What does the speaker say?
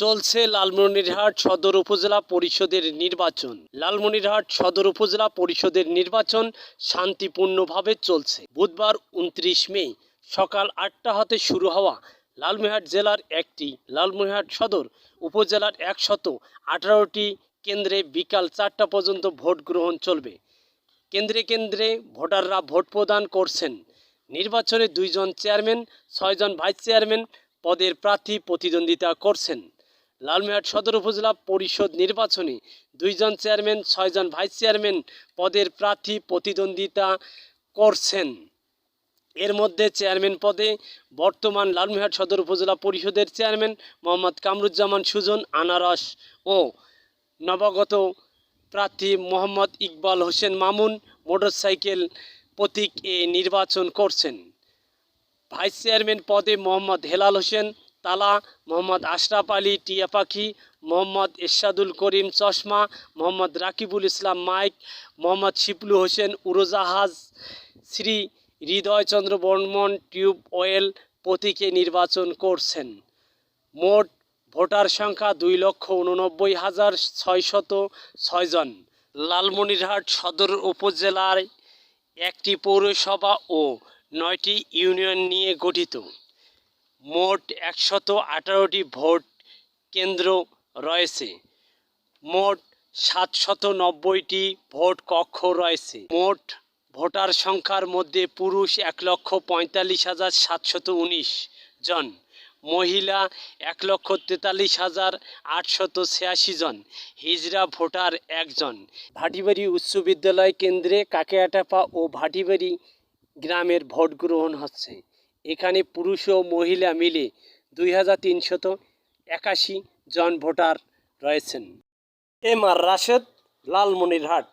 চলছে লালমনিরহাট সদর উপজেলা পরিষদের নির্বাচন। লালমনিরহাট সদর উপজেলা পরিষদের নির্বাচন শান্তিপূর্ণভাবে চলছে। বুধবার উনত্রিশ মে, সকাল আটটা হতে শুরু হওয়া লালমনিরহাট জেলার একটি লালমনিরহাট সদর উপজেলার একশত আঠারোটি কেন্দ্রে বিকাল চারটা পর্যন্ত ভোট গ্রহণ চলবে। কেন্দ্রে কেন্দ্রে ভোটাররা ভোট প্রদান করছেন। নির্বাচনে দুইজন চেয়ারম্যান, ছয়জন ভাইস চেয়ারম্যান পদের প্রার্থী প্রতিদ্বন্দ্বিতা করছেন। লালমিহাট সদর উপজেলা পরিষদ নির্বাচনে দুইজন চেয়ারম্যান, ছয়জন ভাইস চেয়ারম্যান পদের প্রার্থী প্রতিদ্বন্দ্বিতা করছেন। এর মধ্যে চেয়ারম্যান পদে বর্তমান লালমিহাট সদর উপজেলা পরিষদের চেয়ারম্যান মোহাম্মদ কামরুজ্জামান সুজন, আনারস ও নবাগত প্রার্থী মোহাম্মদ ইকবাল হোসেন মামুন মোটরসাইকেল প্রতীক এ নির্বাচন করছেন। ভাইস চেয়ারম্যান পদে মোহাম্মদ হেলাল হোসেন তালা, মোহাম্মদ আশরাফ আলী, টিয়া পাখি, মোহাম্মদ এরশাদুল করিম চশমা, মোহাম্মদ রাকিবুল ইসলাম মাইক, মোহাম্মদ শিপলু হোসেন উড়োজাহাজ, শ্রী হৃদয়চন্দ্র বর্মন টিউব অয়েল প্রতীকে নির্বাচন করছেন। মোট ভোটার সংখ্যা দুই লক্ষ উননব্বই হাজার ছয়শত ছয়জন লালমনিরহাট সদর উপজেলায় একটি পৌরসভা ও নয়টি ইউনিয়ন নিয়ে গঠিত। মোট একশত আঠারোটি ভোট কেন্দ্র রয়েছে। মোট সাতশত নব্বইটি ভোট কক্ষ রয়েছে। মোট ভোটার সংখ্যার মধ্যে পুরুষ এক লক্ষ পঁয়তাল্লিশ হাজার সাতশত উনিশ জন, মহিলা এক লক্ষ তেতাল্লিশ হাজার আটশত ছিয়াশি জন হিজরা ভোটার একজন। ভাটিবাড়ি উচ্চ বিদ্যালয় কেন্দ্রে কাকেয়াটাপা ও ভাটিবাড়ি গ্রামের ভোট গ্রহণ হচ্ছে। এখানে পুরুষ ও মহিলা মিলে দুই হাজার তিনশত একাশি জন ভোটার রয়েছেন। M R Rashed, Lalmonirhat.